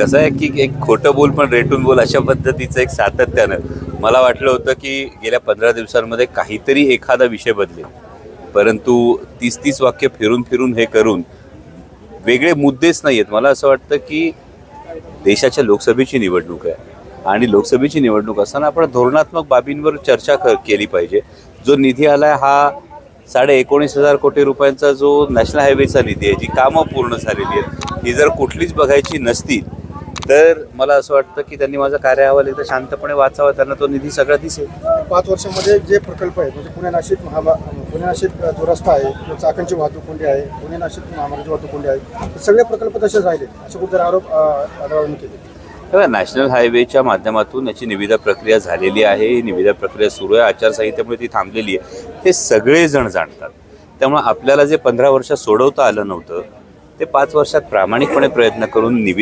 कसं आहे की एक खोटं बोल पण रेटून बोल अशा पद्धतीचं एक सातत्यानं मला वाटलं होतं की गेल्या पंधरा दिवसांमध्ये काहीतरी एखादा विषय बदलेल. परंतु तीस तीस वाक्य फिरून फिरून हे करून वेगळे मुद्देच नाही आहेत. मला असं वाटतं की देशाच्या लोकसभेची निवडणूक आहे. आणि लोकसभेची निवडणूक असताना आपण धोरणात्मक बाबींवर चर्चा क केली पाहिजे. जो निधी आलाय हा साडे एकोणीस हजार कोटी रुपयांचा जो नॅशनल हायवेचा निधी आहे जी कामं पूर्ण झालेली आहेत ही जर कुठलीच बघायची नसतील तर मला असं वाटतं की त्यांनी माझा कार्य अहवाल एकदा शांतपणे वाचावा त्यांना तो निधी सगळा दिसेल. पाच वर्षामध्ये जे प्रकल्प आहेत म्हणजे पुणे नाशिक महामा पुणे नाशिक जो रस्ता आहे किंवा चाकांची वाहतूक कोंडी आहे पुणे नाशिक महामार्गाची वाहतूक कोंडी आहे सगळे प्रकल्प तसेच राहिले असे कुठे आरोप आढळून केले. तेव्हा नॅशनल हायवेच्या माध्यमातून याची निविदा प्रक्रिया झालेली आहे. ही निविदा प्रक्रिया सुरू आहे. आचारसंहितेमुळे ती थांबलेली आहे. हे सगळेजण जाणतात. त्यामुळे आपल्याला जे पंधरा वर्षात सोडवता आलं नव्हतं ते पाच वर्षात प्रामाणिकपणे प्रयत्न करून निविदा